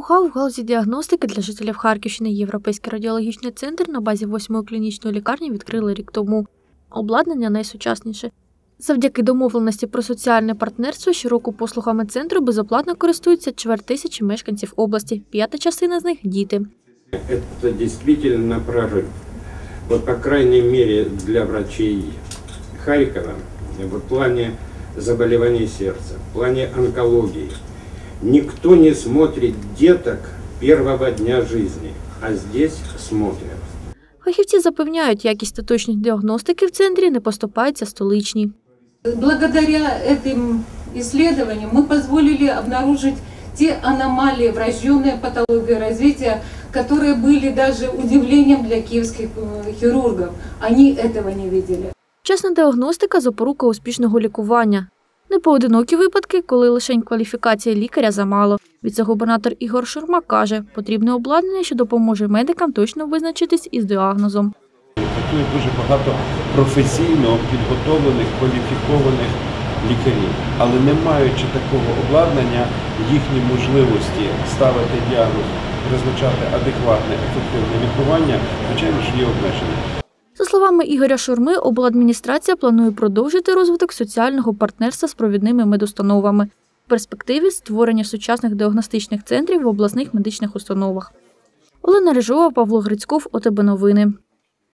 Ноу-хау галузі діагностики для жителів Харківщини Європейський радіологічний центр на базі 8-ї клінічної лікарні відкрили рік тому. Обладнання найсучасніше. Завдяки домовленості про соціальне партнерство щороку послугами центру безоплатно користуються чверть тисячі мешканців області, п'ята частина з них діти. Это действительно прорыв. Вот, по крайней мере, для врачей Харькова, в плане заболеваний сердца, в плане онкологии, никто не смотрит деток первого дня жизни, а здесь смотрят. Фахівці запевняють, якість та точність діагностики в центрі не поступається столичній. Благодаря этим исследованиям мы позволили обнаружить те аномалии, врожденные патологии развития, которые были даже удивлением для киевских э, хирургов. Они этого не видели. Вчасна діагностика – запорука успішного лікування. Непоодинокі випадки, коли лише кваліфікація лікаря замало. Віце-губернатор Ігор Шурма каже, потрібне обладнання, що допоможе медикам точно визначитись із діагнозом. Працює дуже багато професійно підготовлених, кваліфікованих лікарів, але не маючи такого обладнання, їхні можливості ставити діагноз, призначати адекватне, ефективне лікування, звичайно ж є обмежені. За словами Ігоря Шурми, обладміністрація планує продовжити розвиток соціального партнерства з провідними медустановами. В перспективі створення сучасних діагностичних центрів в обласних медичних установах. Олена Рижова, Павло Грицьков, ОТБ Новини.